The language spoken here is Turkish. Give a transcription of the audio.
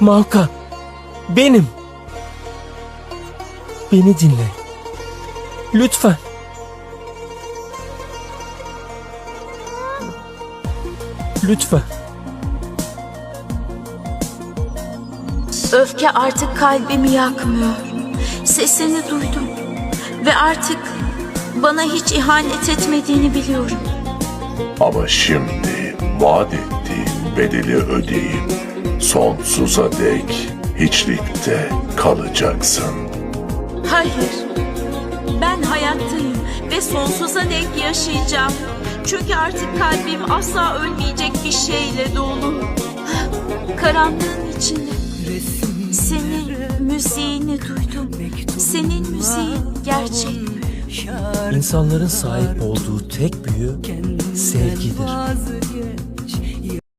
Malka, benim. Beni dinle. Lütfen. Lütfen. Öfke artık kalbimi yakmıyor. Sesini duydum. Ve artık bana hiç ihanet etmediğini biliyorum. Ama şimdi vaat ettiğin bedeli ödeyip sonsuza dek hiçlikte kalacaksın. Hayır. Ben hayattayım ve sonsuza dek yaşayacağım. Çünkü artık kalbim asla ölmeyecek bir şeyle dolu. Karanlığın içinde senin müziğini duydum. Senin müziğin gerçek? İnsanların sahip olduğu tek büyü sevgidir.